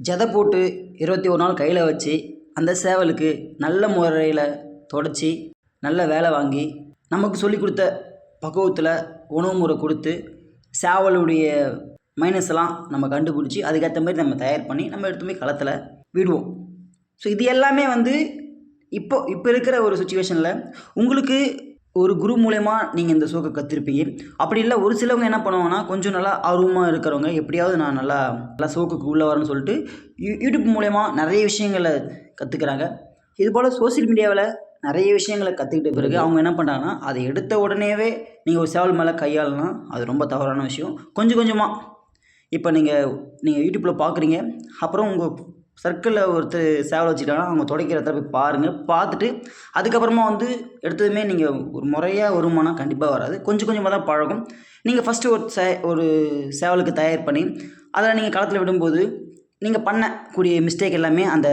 ஜதை போட்டு இருபத்தி ஒரு நாள் கையில் வச்சு அந்த சேவலுக்கு நல்ல முறையில் தொடச்சி நல்ல வேலை வாங்கி நமக்கு சொல்லி கொடுத்த பக்குவத்தில் உணவு முறை கொடுத்து சேவலுடைய மைனஸ் எல்லாம் நம்ம கண்டுபிடிச்சி அதுக்கேற்ற மாதிரி நம்ம தயார் பண்ணி நம்ம எடுத்து போய் களத்தில் விடுவோம். ஸோ இது எல்லாமே வந்து இப்போ இப்போ இருக்கிற ஒரு சுச்சுவேஷனில் உங்களுக்கு ஒரு குரு மூலயமா நீங்கள் இந்த சோக்கை கற்றுருப்பீங்க அப்படி இல்லை ஒரு சிலவங்க என்ன பண்ணுவாங்கன்னா கொஞ்சம் நல்லா ஆர்வமாக இருக்கிறவங்க எப்படியாவது நான் நல்லா நல்லா சோக்குக்கு உள்ளே வரேன்னு சொல்லிட்டு யூ யூடியூப் மூலயமா நிறைய விஷயங்களை கற்றுக்குறாங்க இது போல் சோஷியல் மீடியாவில் நிறைய விஷயங்களை கற்றுக்கிட்ட பிறகு அவங்க என்ன பண்ணுறாங்கன்னா அதை எடுத்த உடனேவே நீங்கள் ஒரு சேவல் மேலே கையாளலாம் அது ரொம்ப தவறான விஷயம். கொஞ்சம் கொஞ்சமாக இப்போ நீங்கள் நீங்கள் யூடியூப்பில் பார்க்குறீங்க அப்புறம் உங்கள் சர்க்கிளில் ஒருத்தர் சேவல் வச்சுக்கிட்டாங்கன்னா அவங்க துடைக்கிறத போய் பாருங்கள் பார்த்துட்டு அதுக்கப்புறமா வந்து எடுத்ததுமே நீங்கள் ஒரு முறையாக வருமானம் கண்டிப்பாக வராது. கொஞ்சம் கொஞ்சமாக தான் பழகும். நீங்கள் ஃபஸ்ட்டு ஒரு சே ஒரு சேவலுக்கு தயார் பண்ணி அதில் நீங்கள் களத்தில் விடும்போது நீங்கள் பண்ணக்கூடிய மிஸ்டேக் எல்லாமே அந்த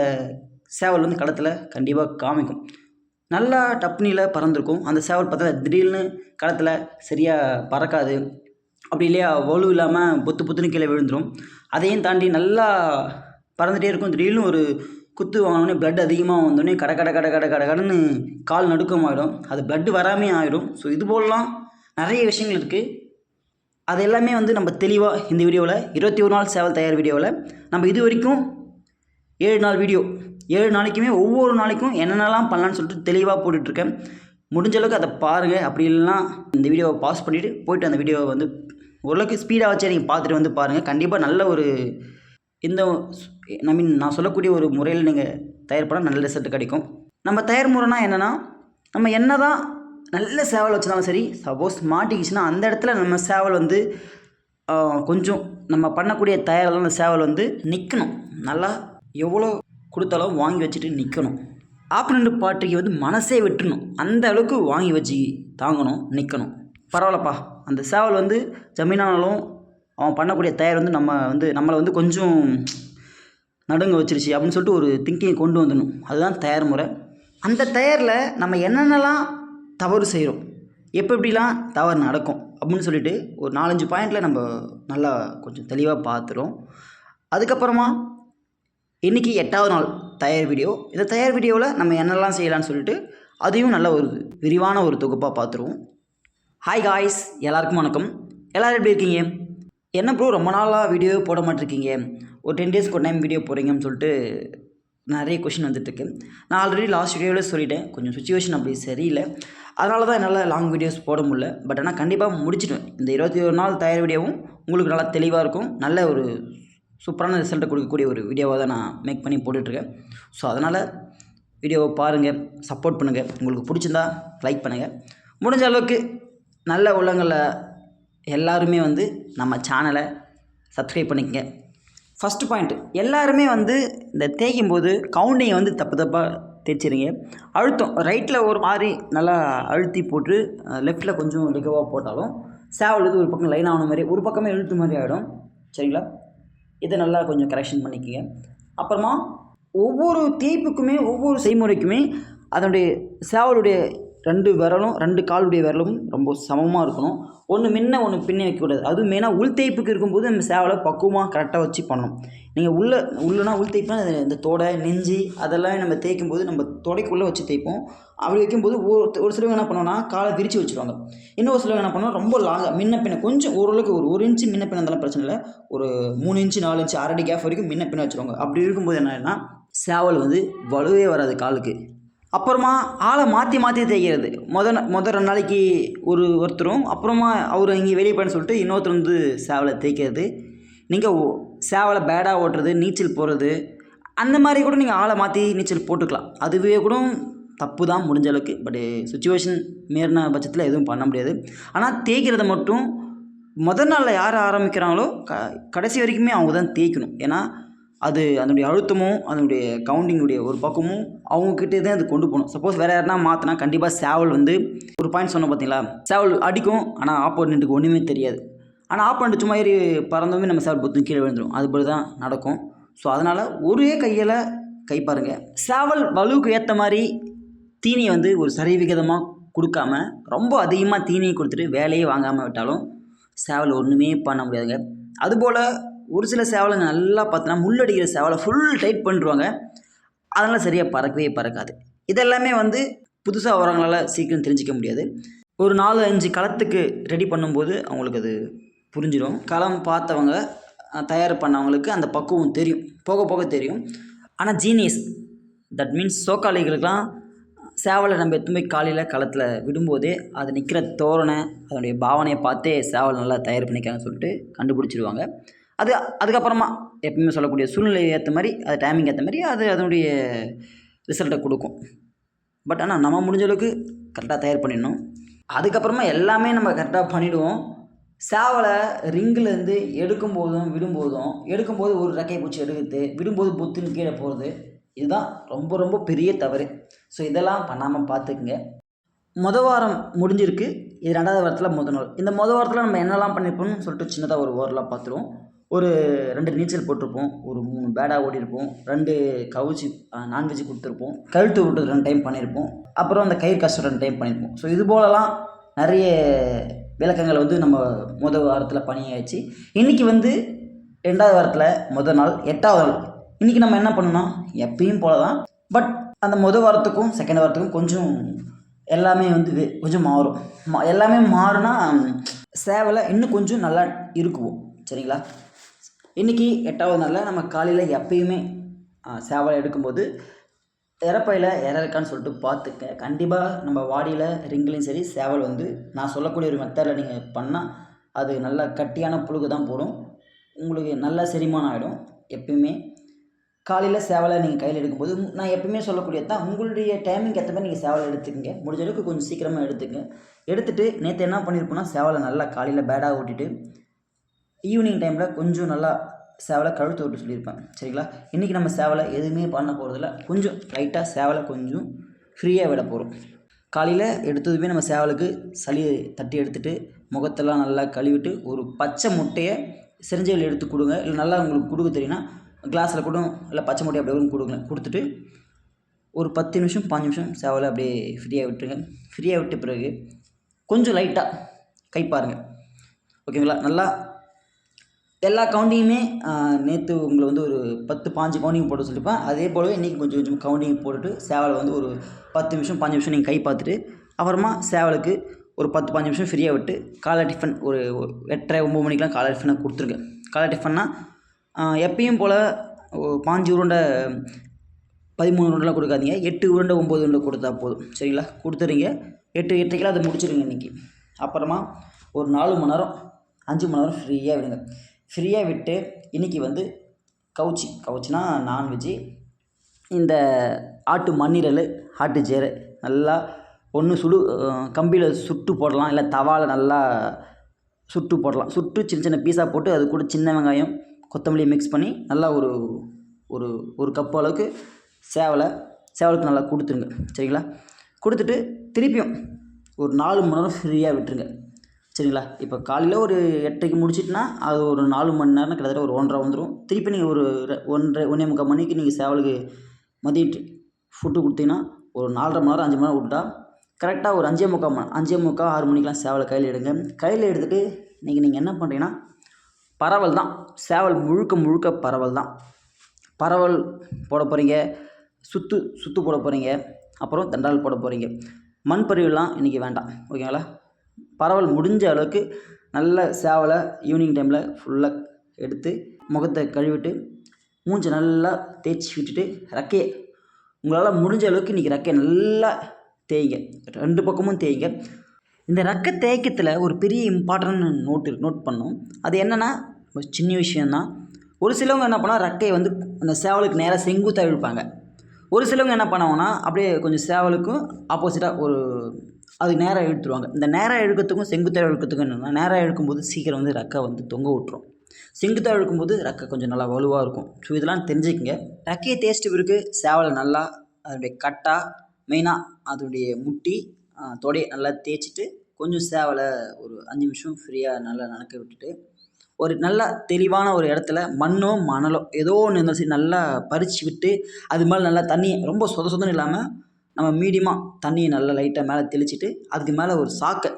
சேவல் வந்து களத்தில் கண்டிப்பாக காமிக்கும். நல்லா டப்னியில் பறந்துருக்கும். அந்த சேவல் பார்த்தா திடீர்னு களத்தில் சரியாக பறக்காது. அப்படி இல்லையா? வலு இல்லாமல் பொத்து பொத்துன்னு கீழே விழுந்துடும் அதையும் தாண்டி நல்லா பறந்துகிட்டே இருக்கும். திடீர்னு ஒரு குத்து வாங்கினோடனே ப்ளட் அதிகமாக வந்தோடனே கட கட கட கட கட கடன்னு கால் நடுக்கமாகிடும் அது ப்ளட் வராமே ஆகிடும் ஸோ இது போலலாம் நிறைய விஷயங்கள் இருக்குது அது எல்லாமே வந்து நம்ம தெளிவாக இந்த வீடியோவில் இருபத்தி ஒரு நாள் சேவல் தயார் வீடியோவில் நம்ம இது வரைக்கும் ஏழு நாள் வீடியோ ஏழு நாளைக்குமே ஒவ்வொரு நாளைக்கும் என்னென்னலாம் பண்ணலான்னு சொல்லிட்டு தெளிவாக போட்டுட்ருக்கேன். முடிஞ்ச அளவுக்கு அதை பாருங்கள் அப்படி இல்லைன்னா இந்த வீடியோவை பாஸ் பண்ணிவிட்டு போயிட்டு அந்த வீடியோவை வந்து ஓரளவுக்கு ஸ்பீடாக வச்சே நீங்கள் பார்த்துட்டு வந்து பாருங்கள் கண்டிப்பாக நல்ல ஒரு இந்த ஐ மீன் நான் சொல்லக்கூடிய ஒரு முறையில் நீங்கள் தயார் பண்ணால் நல்ல ரிசல்ட் கிடைக்கும். நம்ம தயார் முறைனா என்னென்னா நம்ம என்ன தான் நல்ல சேவல் வச்சுருந்தாலும் சரி சப்போஸ் மாட்டிக்கிச்சுன்னா அந்த இடத்துல நம்ம சேவல் வந்து கொஞ்சம் நம்ம பண்ணக்கூடிய தயாரெல்லாம் அந்த சேவல் வந்து நிற்கணும் நல்லா எவ்வளோ கொடுத்தாலும் வாங்கி வச்சுட்டு நிற்கணும் ஆப்பனண்ட் பார்ட்டிக்கு வந்து மனசே விட்டுணும் அந்த அளவுக்கு வாங்கி வச்சு தாங்கணும் நிற்கணும் பரவாயில்லப்பா. அந்த சேவல் வந்து ஜமீனானாலும் அவன் பண்ணக்கூடிய தயார் வந்து நம்ம வந்து நம்மளை வந்து கொஞ்சம் நடுங்க வச்சிருச்சு அப்படின்னு சொல்லிட்டு ஒரு திங்கிங் கொண்டு வந்துடணும். அதுதான் தயார் முறை. அந்த தயாரில் நம்ம என்னென்னலாம் தவறு செய்கிறோம் எப்போ எப்படிலாம் தவறு நடக்கும்? அப்படின்னு சொல்லிட்டு ஒரு நாலஞ்சு பாயிண்டில் நம்ம நல்லா கொஞ்சம் தெளிவாக பார்த்துரும் அதுக்கப்புறமா இன்றைக்கி எட்டாவது நாள் தயார் வீடியோ. இந்த தயார் வீடியோவில் நம்ம என்னெல்லாம் செய்யலாம்னு சொல்லிட்டு அதையும் நல்ல ஒரு விரிவான ஒரு தொகுப்பாக பார்த்துருவோம். ஹாய் காய்ஸ் எல்லாருக்கும் வணக்கம். எல்லோரும் எப்படி இருக்கீங்க? என்ன ப்ரோ ரொம்ப நாளாக வீடியோ போட மாட்டிருக்கீங்க? ஒரு டென் டேஸ்க்கு ஒரு டைம் வீடியோ போகிறீங்கன்னு சொல்லிட்டு நிறைய கொஷின் வந்துட்டுருக்கு. நான் ஆல்ரெடி லாஸ்ட் வீடியோவில் சொல்லிட்டேன். கொஞ்சம் சுச்சுவேஷன் அப்படி சரியில்லை. அதனால தான் என்னால் லாங் வீடியோஸ் போட முடியல. பட் ஆனால் கண்டிப்பாக முடிச்சிடுவேன். இந்த இருபத்தி ஒரு நாள் தயார் வீடியோவும் உங்களுக்கு நல்லா தெளிவாக இருக்கும். நல்ல ஒரு சூப்பரான ரிசல்ட்டை கொடுக்கக்கூடிய ஒரு வீடியோவாக தான் நான் மேக் பண்ணி போட்டுட்ருக்கேன். ஸோ அதனால் வீடியோவை பாருங்கள் சப்போர்ட் பண்ணுங்கள் உங்களுக்கு பிடிச்சிருந்தா லைக் பண்ணுங்கள் முடிஞ்ச அளவுக்கு நல்ல உள்ளங்களை எல்லாருமே வந்து நம்ம சேனலை சப்ஸ்கிரைப் பண்ணிக்கங்க. ஃபஸ்ட்டு பாயிண்ட் எல்லாருமே வந்து இந்த தேய்க்கும் போது கவுண்டிங்கை வந்து தப்பு தப்பாக தேய்ச்சிருங்க. அழுத்தம் ரைட்டில் ஒரு மாதிரி நல்லா அழுத்தி போட்டு லெஃப்ட்டில் கொஞ்சம் லிகவாக போட்டாலும் சேவல் வந்து ஒரு பக்கம் லைன் ஆன மாதிரி ஒரு பக்கமே இழுத்து மாதிரி ஆகிடும் சரிங்களா? இதை நல்லா கொஞ்சம் கரெக்ஷன் பண்ணிக்கங்க. அப்புறமா ஒவ்வொரு தேய்ப்புக்குமே ஒவ்வொரு செய்முறைக்குமே அதனுடைய சேவலுடைய ரெண்டு விரலும் ரெண்டு காலுடைய விரலும் ரொம்ப சமமாக இருக்கணும். ஒன்று முன்ன ஒன்று பின்னே வைக்கக்கூடாது அதுவும் மெயினாக உள்தேய்ப்புக்கு இருக்கும்போது நம்ம சேவலை பக்குவமாக கரெக்டாக வச்சு பண்ணணும். நீங்கள் உள்ள உள்ளனா உள் தேய்ப்புனா இந்த தொடை நெஞ்சு அதெல்லாம் நம்ம தேய்க்கும் போது நம்ம தொடைக்குள்ளே வச்சு தேய்ப்போம். அப்படி வைக்கும்போது ஒரு ஒரு சிலவங்க என்ன பண்ணுவோம்னா காலை விரித்து வச்சுருவாங்க. இன்னொரு சிலவங்க என்ன பண்ணுவோம் ரொம்ப லாங்காக முன்ன பின்ன கொஞ்சம் ஓரளவுக்கு ஒரு ஒரு இன்ச்சு முன்ன பின்ன இருந்தாலும் பிரச்சனை இல்லை. ஒரு மூணு இன்ச்சு நாலு இன்ச்சு அரடி கேப் வரைக்கும் முன்ன பின்ன வச்சுருவாங்க. அப்படி இருக்கும்போது என்னன்னா சேவல் வந்து வலுவே வராது காலுக்கு. அப்புறமா ஆளை மாற்றி மாற்றி தேய்க்கிறது. முத நா- முத ரெண்டு நாளைக்கு ஒரு ஒருத்தரும் அப்புறமா அவர் இங்கே வெளியே போயின்னு சொல்லிட்டு இன்னொருத்தர் வந்து சேவலை தேய்க்கிறது. நீங்கள் சேவலை பேடாக ஓட்டுறது நீச்சல் போடுறது அந்த மாதிரி கூட நீங்கள் ஆளை மாற்றி நீச்சல் போட்டுக்கலாம். அதுவே கூட தப்பு தான் முடிஞ்ச அளவுக்கு. பட்டு சுச்சுவேஷன் மீறின பட்சத்தில் எதுவும் பண்ண முடியாது. ஆனால் தேய்க்கிறத மட்டும் முதல் நாளில் யார் ஆரம்பிக்கிறாங்களோ க கடைசி வரைக்குமே அவங்க தான் தேய்க்கணும். ஏன்னா அது அதனுடைய அழுத்தமும் அதனுடைய கவுண்டிங்குடைய ஒரு பக்கமும் அவங்கக்கிட்டே தான் அது கொண்டு போகணும். சப்போஸ் வேறு யாருனா மாற்றினா கண்டிப்பாக சேவல் வந்து ஒரு பாயிண்ட் சொன்னோம் பார்த்தீங்களா? சேவல் அடிக்கும் ஆனால் ஆப்போனண்ட்டுக்கு ஒன்றுமே தெரியாது. ஆனால் ஆப்போனண்ட் சும்மா ஏறி பறந்தோமே நம்ம சேவல் பொறுத்து கீழே விழுந்துடும் அதுபோல் தான் நடக்கும். ஸோ அதனால் ஒரே கையில் கை பாருங்க. சேவல் வலுவுக்கு ஏற்ற மாதிரி தீனியை வந்து ஒரு சரிவிகிதமாக கொடுக்காம ரொம்ப அதிகமாக தீனியை கொடுத்துட்டு வேலையே வாங்காமல் விட்டாலும் சேவல் ஒன்றுமே பண்ண முடியாதுங்க. அதுபோல் ஒரு சில சேவலைங்க நல்லா பார்த்தோன்னா முள்ளடிக்கிற சேவலை ஃபுல் டைட் பண்ணிடுவாங்க. அதனால் சரியாக பறக்கவே பறக்காது. இதெல்லாமே வந்து புதுசாக வரவங்களால சீக்கிரம் தெரிஞ்சிக்க முடியாது. ஒரு நாலு அஞ்சு களத்துக்கு ரெடி பண்ணும்போது அவங்களுக்கு அது புரிஞ்சிடும். களம் பார்த்தவங்க தயார் பண்ணவங்களுக்கு அந்த பக்குவம் தெரியும். போக போக தெரியும். ஆனால் ஜீனியஸ் தட் மீன்ஸ் சோக்காளிகளுக்கெல்லாம் சேவலை நம்ம எத்துமே காலையில் களத்தில் விடும்போதே அது நிற்கிற தோரணை அதனுடைய பாவனையை பார்த்தே சேவல் நல்லா தயார் பண்ணிக்காங்கன்னு சொல்லிட்டு கண்டுபிடிச்சிருவாங்க. அது அதுக்கப்புறமா எப்பவுமே சொல்லக்கூடிய சூழ்நிலையை ஏற்ற மாதிரி அது டைமிங் ஏற்ற மாதிரி அது அதனுடைய ரிசல்ட்டை கொடுக்கும். பட் ஆனால் நம்ம முடிஞ்ச அளவுக்கு கரெக்டாக தயார் பண்ணிடணும். அதுக்கப்புறமா எல்லாமே நம்ம கரெக்டாக பண்ணிவிடுவோம் சேவலை ரிங்கிலேருந்து எடுக்கும்போதும் விடும்போதும் எடுக்கும்போது ஒரு ரெக்கையை பூச்சி எடுக்கிறது விடும்போது புத்துன்னு கீழே போகிறது இதுதான் ரொம்ப ரொம்ப பெரிய தவறு. ஸோ இதெல்லாம் பண்ணாமல் பார்த்துக்குங்க மொதல் வாரம் முடிஞ்சிருக்கு. இது ரெண்டாவது வாரத்தில் முதல் நாள். இந்த மொதல் வாரத்தில் நம்ம என்னெல்லாம் பண்ணியிருப்போம்னு சொல்லிட்டு சின்னதாக ஒரு ஓரலாக பார்த்துருவோம் ஒரு ரெண்டு நீச்சல் போட்டிருப்போம் ஒரு மூணு பேடாக ஓடிருப்போம் ரெண்டு கவுச்சி நான்வெஜ் கொடுத்துருப்போம் கழுத்து விட்டு ரெண்டு டைம் பண்ணியிருப்போம் அப்புறம் அந்த கயிறு கஷ்டம் ரெண்டு டைம் பண்ணியிருப்போம். ஸோ இது போலலாம் நிறைய விளக்கங்களை வந்து நம்ம முதல் வாரத்தில் பணியாச்சு இன்றைக்கி வந்து ரெண்டாவது வாரத்தில் முதல் நாள் எட்டாவது நாள். இன்றைக்கி நம்ம என்ன பண்ணணும்? எப்பயும் போல தான் பட் அந்த முதல் வாரத்துக்கும் செகண்ட் வாரத்துக்கும் கொஞ்சம் எல்லாமே வந்து கொஞ்சம் மாறும். மா எல்லாமே மாறுனா சேவலை இன்னும் கொஞ்சம் நல்லா இருக்குவோம் சரிங்களா? இன்றைக்கி எட்டாவது நாளில் நம்ம காலையில் எப்பயுமே சேவல் சேவலை எடுக்கும்போது இறப்பையில் இறக்கான்னு இருக்கான்னு சொல்லிட்டு பார்த்துக்க. கண்டிப்பாக நம்ம வாடியில் ரிங்கிலையும் சரி சேவல் வந்து நான் சொல்லக்கூடிய ஒரு மெத்தடில் நீங்கள் பண்ணால் அது நல்ல கட்டியான புழுகு தான் போடும். உங்களுக்கு நல்ல செரிமானம் ஆகிடும் எப்பயுமே. காலையில் சேவலை நீங்கள் கையில் எடுக்கும்போது நான் எப்பயுமே சொல்லக்கூடியது தான் உங்களுடைய டைமிங் ஏற்ற மாதிரி நீங்கள் சேவலை எடுத்துக்கங்க. முடிஞ்ச அளவுக்கு கொஞ்சம் சீக்கிரமாக எடுத்துக்கங்க. எடுத்துகிட்டு நேற்று என்ன பண்ணியிருப்போம்னா சேவலை நல்லா காலையில் பேடாக ஓட்டிட்டு ஈவினிங் டைமில் கொஞ்சம் நல்லா சேவலை கழுத்து விட்டு சொல்லியிருப்பேன். சரிங்களா? இன்றைக்கி நம்ம சேவலை எதுவுமே பண்ண போகிறதில்ல கொஞ்சம் லைட்டாக சேவலை கொஞ்சம் ஃப்ரீயாக விட போகிறோம் காலையில் எடுத்ததுமே நம்ம சேவலுக்கு சளி தட்டி எடுத்துகிட்டு முகத்தெல்லாம் நல்லா கழுவிட்டு ஒரு பச்சை முட்டையை செரிஞ்சையில் எடுத்து கொடுங்க. இல்லை நல்லா உங்களுக்கு கொடுக்க தெரியும்னா கிளாஸில் கூட இல்லை பச்சை முட்டையை அப்படியே கூட கொடுங்க. கொடுத்துட்டு ஒரு பத்து நிமிஷம் பாஞ்சு நிமிஷம் சேவலை அப்படியே ஃப்ரீயாக விட்டுருங்க. ஃப்ரீயாக விட்ட பிறகு கொஞ்சம் லைட்டாக கை பாருங்கள் ஓகேங்களா? நல்லா எல்லா கவுண்டிங்குமே நேற்று உங்களை வந்து ஒரு பத்து பாஞ்சு கவுண்டிங் போட சொல்லியிருப்பேன் அதே போலவே இன்றைக்கி கொஞ்சம் கொஞ்சம் கவுண்டிங் போட்டுட்டு சேவலை வந்து ஒரு பத்து நிமிஷம் பாஞ்சு நிமிஷம் நீங்கள் கை பார்த்துட்டு அப்புறமா சேவலுக்கு ஒரு பத்து பாஞ்சு நிமிஷம் ஃப்ரீயாக விட்டு காலை டிஃபன் ஒரு எட்டரை ஒம்பது மணிக்கெலாம் காலை டிஃபனை கொடுத்துருங்க. காலை டிஃபன்னா எப்பயும் போல் பாஞ்சு உருண்டை பதிமூணு உருண்டெலாம் கொடுக்காதீங்க. எட்டு உருண்டை ஒம்பது உருண்டை கொடுத்தா போதும். சரிங்களா? கொடுத்துறீங்க எட்டு எட்டரைக்கெல்லாம் அதை முடிச்சிடுங்க இன்றைக்கி அப்புறமா ஒரு நாலு மணி நேரம் அஞ்சு மணி நேரம் ஃப்ரீயாக விடுங்க. ஃப்ரீயாக விட்டு இன்றைக்கி வந்து கவுச்சி. கவுச்சினா நான்வெஜ்ஜு. இந்த ஆட்டு மண்ணீரல் ஆட்டு ஜேரை. நல்லா ஒன்று சுடு கம்பியில் சுட்டு போடலாம். இல்லை தவாவில் நல்லா சுட்டு போடலாம். சுட்டு சின்ன சின்ன பீஸாக போட்டு அது கூட சின்ன வெங்காயம் கொத்தமல்லி மிக்ஸ் பண்ணி நல்லா ஒரு ஒரு ஒரு கப் அளவுக்கு சேவலை சேவலுக்கு நல்லா கொடுத்துருங்க. சரிங்களா? கொடுத்துட்டு திருப்பியும் ஒரு நாலு மணி நேரம் ஃப்ரீயாக விட்டுருங்க. சரிங்களா? இப்போ காலையில் ஒரு எட்டரைக்கு முடிச்சிட்டுனா அது ஒரு நாலு மணி நேரம் கிட்டத்தட்ட ஒரு ஒன்றரை வந்துடும் திருப்பி நீங்கள் ஒரு ரெ- ஒன்றரை ஒன்றே முக்கால் மணிக்கு நீங்கள் சேவலுக்கு மதிய ஃபுட்டு கொடுத்தீங்கன்னா ஒரு நாலரை மணி நேரம் அஞ்சு மணி நேரம் விட்டா கரெக்டாக ஒரு அஞ்சே முக்கால் மணி அஞ்சே முக்கால் ஆறு மணிக்கெலாம் சேவலை கையில் எடுங்க. கையில் எடுத்துகிட்டு நீங்கள் நீங்கள் என்ன பண்ணுறீங்கன்னா பரவல் தான். சேவல் முழுக்க முழுக்க பரவல் தான். பரவல் போட போகிறீங்க சுத்து சுத்து போட போகிறீங்க அப்புறம் தண்டால் போட போகிறீங்க மண் பருவெல்லாம் இன்றைக்கி வேண்டாம். ஓகேங்களா? பரவல் முடிஞ்ச அளவுக்கு நல்ல சேவலை ஈவினிங் டைமில் ஃபுல்லாக எடுத்து முகத்தை கழுவிட்டு மூஞ்சை நல்லா தேய்ச்சி விட்டுட்டு ரெக்கையை உங்களால் முடிஞ்ச அளவுக்கு இன்றைக்கி ரெக்கையை நல்லா தேய்ங்க. ரெண்டு பக்கமும் தேய்ங்க. இந்த ரெக்க தேய்க்கத்தில் ஒரு பெரிய இம்பார்ட்டன்ட் நோட்டு நோட் பண்ணோம். அது என்னென்னா ஒரு சின்ன விஷயந்தான் ஒரு சிலவங்க என்ன பண்ணால் ரெக்கையை வந்து அந்த சேவலுக்கு நேராக செங்குத்தாக இழுப்பாங்க. ஒரு சிலவங்க என்ன பண்ணுவாங்கன்னா அப்படியே கொஞ்சம் சேவலுக்கும் ஆப்போசிட்டாக ஒரு அது நேராக இழுத்துருவாங்க. இந்த நேராக இழுக்கிறதுக்கும் செங்குத்தாக இழுக்கிறதுக்கும் என்னென்னா நேராக இழுக்கும்போது சீக்கிரம் வந்து ரெக்கை வந்து தொங்க விட்டுரும். செங்குத்தாக இழுக்கும்போது ரெக்கை கொஞ்சம் நல்லா வலுவாக இருக்கும். ஸோ இதெல்லாம் தெரிஞ்சுக்கங்க. ரெக்கையை தேய்ச்சிட்டு பிறகு சேவலை நல்லா அதனுடைய கட்டா மெயினாக அதனுடைய முட்டி தொடையை நல்லா தேய்ச்சிட்டு கொஞ்சம் சேவலை ஒரு அஞ்சு நிமிஷம் ஃப்ரீயாக நல்லா நடக்க விட்டுட்டு ஒரு நல்ல தெளிவான ஒரு இடத்துல மண்ணோ மணலோ ஏதோ ஒன்று இருந்தாலும் சரி நல்லா பறித்து விட்டு அது மேலே நல்லா தண்ணி ரொம்ப சொத சொதன்னு இல்லாமல் நம்ம மீடியமாக தண்ணியை நல்லா லைட்டாக மேலே தெளிச்சிட்டு அதுக்கு மேலே ஒரு சாக்கை.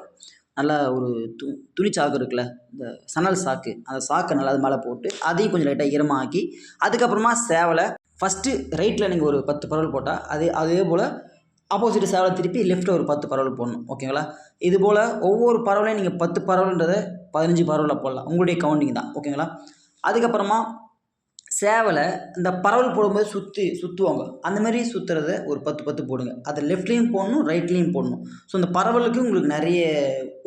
நல்லா ஒரு து துணி சாக்கு இருக்குல்ல இந்த சணல் சாக்கு. அந்த சாக்கை நல்லா அது மேலே போட்டு அதையும் கொஞ்சம் லைட்டாக ஈரமாக்கி அதுக்கப்புறமா சேவலை ஃபஸ்ட்டு ரைட்டில் நீங்கள் ஒரு பத்து பரவல் போட்டால் அதே அதே போல் ஆப்போசிட் சேவலை திருப்பி லெஃப்ட்டில் ஒரு பத்து பரவல் போடணும். ஓகேங்களா இது போல் ஒவ்வொரு பறவைலையும் நீங்கள் பத்து பரவல்ன்றதை பதினஞ்சு பரவலில் போடலாம். உங்களுடைய கவுண்டிங் தான். ஓகேங்களா அதுக்கப்புறமா சேவலை இந்த பரவல் போடும்போது சுற்றி சுற்றுவாங்க அந்த மாதிரி சுற்றுறத ஒரு பத்து பத்து போடுங்க. அதை லெஃப்ட்லேயும் போடணும் ரைட்லேயும் போடணும். ஸோ இந்த பரவலுக்கு உங்களுக்கு நிறைய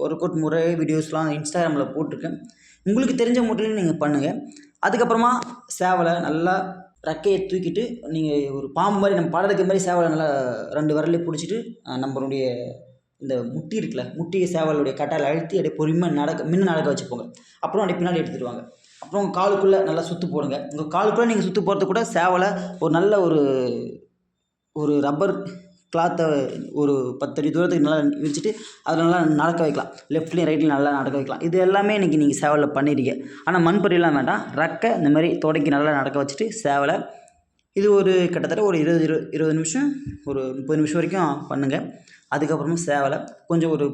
ஒர்க் அவுட் முறை வீடியோஸ்லாம் இன்ஸ்டாகிராமில் போட்டிருக்கேன். உங்களுக்கு தெரிஞ்ச முறையிலையும் நீங்கள் பண்ணுங்கள் அதுக்கப்புறமா சேவலை நல்லா ரெக்கையை தூக்கிட்டு நீங்கள் ஒரு பாம்பு மாதிரி நம்ம படம் எடுக்கிற மாதிரி சேவலை நல்லா ரெண்டு விரலையும் பிடிச்சிட்டு நம்மளுடைய இந்த முட்டி இருக்குல்ல முட்டியை சேவலுடைய கட்டால் அழுத்தி அப்படியே பொறுமையாக நடக்க முன்ன நடக்க வச்சுப்போங்க அப்புறம் அப்படியே பின்னாடி எடுத்துடுவாங்க அப்புறம் உங்கள் காலுக்குள்ளே நல்லா சுற்று போடுங்க. உங்கள் காலுக்குள்ளே நீங்கள் சுற்று போகிறது கூட சேவலை ஒரு நல்ல ஒரு ஒரு ரப்பர் கிளாத்தை ஒரு பத்தடி தூரத்துக்கு நல்லா விரிச்சிட்டு அதில் நல்லா நடக்க வைக்கலாம். லெஃப்ட்லேயும் ரைட்லையும் நல்லா நடக்க வைக்கலாம். இது எல்லாமே இன்றைக்கி நீங்கள் சேவலில் பண்ணிடுங்க ஆனால் மண்பொரியெல்லாம் வேண்டாம். ரக்கை இந்த மாதிரி தொடக்கி நல்லா நடக்க வச்சுட்டு சேவலை இது ஒரு கிட்டத்தட்ட ஒரு இருபது இரு இருபது நிமிஷம் ஒரு முப்பது நிமிஷம் வரைக்கும் பண்ணுங்கள் அதுக்கப்புறமா சேவலை கொஞ்சம் ஒரு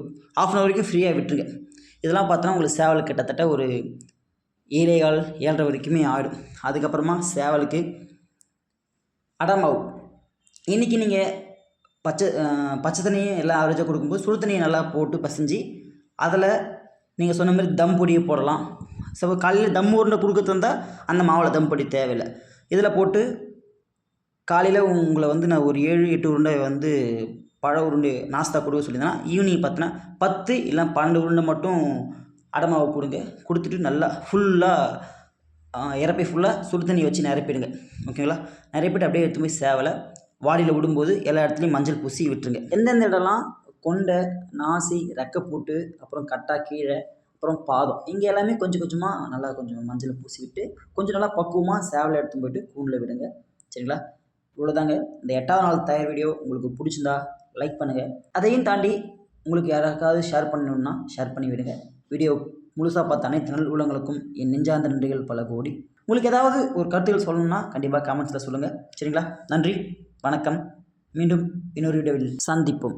ஆஃப் அன் வரைக்கும் ஃப்ரீயாக விட்டுருங்க. இதெல்லாம் பார்த்தோன்னா உங்களுக்கு சேவல் கிட்டத்தட்ட ஒரு ஏழே ஏழரை வரைக்குமே ஆகிடும் அதுக்கப்புறமா சேவலுக்கு அடமாவு. இன்றைக்கி நீங்கள் பச்சை பச்சை தண்ணியை எல்லாம் ஆவரேஜாக கொடுக்கும்போது சுடு தண்ணியை நல்லா போட்டு பசைஞ்சு அதில் நீங்கள் சொன்ன மாதிரி தம் பொடியை போடலாம். ஸோ காலையில் தம் உருண்டை கொடுக்க தந்தால் அந்த மாவில் தம் பொடி தேவையில்லை. இதில் போட்டு காலையில் உங்களை வந்து நான் ஒரு ஏழு எட்டு உருண்டை வந்து பழ உருண்டை நாஸ்தா கொடுக்க சொல்லியிருந்தேன்னா ஈவினிங் பார்த்தினா பத்து இல்லை பன்னெண்டு உருண்டை மட்டும் அடமாவை கொடுங்க. கொடுத்துட்டு நல்லா ஃபுல்லாக இறப்பை ஃபுல்லாக சுடு தண்ணி வச்சு நிரப்பிடுங்க. ஓகேங்களா நிரப்பிட்டு அப்படியே எடுத்து போய் சேவலை வாடியில் விடும்போது எல்லா இடத்துலையும் மஞ்சள் பூசி விட்டுருங்க. எந்தெந்த இடம்லாம் கொண்டை நாசி ரெக்கை போட்டு அப்புறம் கட்டா கீழே அப்புறம் பாதம் இங்கே எல்லாமே கொஞ்சம் கொஞ்சமாக நல்லா கொஞ்சம் மஞ்சள் பூசி விட்டு கொஞ்சம் நல்லா பக்குவமாக சேவலை எடுத்து போயிட்டு கூண்டில் விடுங்க. சரிங்களா? இவ்வளோதாங்க இந்த எட்டாவது நாள் தயார் வீடியோ உங்களுக்கு பிடிச்சிருந்தா லைக் பண்ணுங்கள் அதையும் தாண்டி உங்களுக்கு யாராவது ஷேர் பண்ணணுன்னா ஷேர் பண்ணி விடுங்க. வீடியோ முழுசாக பார்த்த அனைத்து நல் உள்ளங்களுக்கும் என் நெஞ்சார்ந்த நன்றிகள் பல கோடி. உங்களுக்கு ஏதாவது ஒரு கருத்துகள் சொல்லணும்னா கண்டிப்பாக கமெண்ட்ஸில் சொல்லுங்கள் சரிங்களா? நன்றி வணக்கம். மீண்டும் இன்னொரு வீடியோவில் சந்திப்போம்.